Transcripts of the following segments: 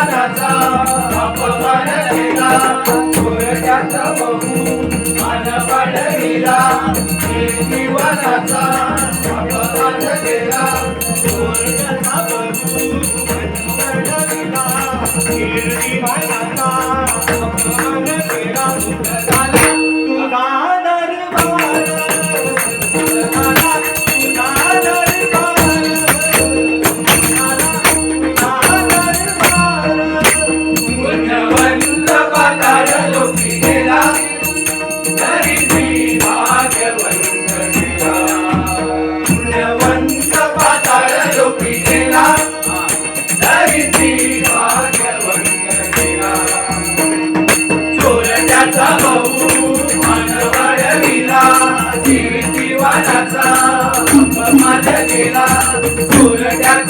अपमानाचा अपमान केला थोरट्याचा बहु मान पडविला निर्दिवानाचा गेला चोरट्याचा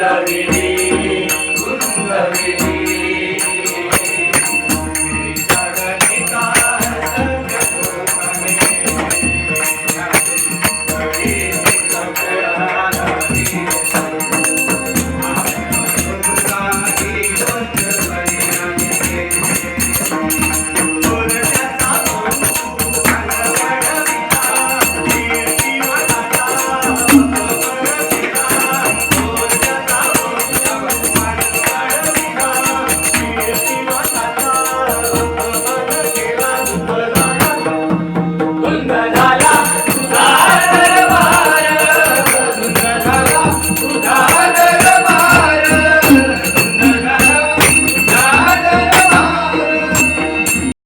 Kundalini, Kundalini.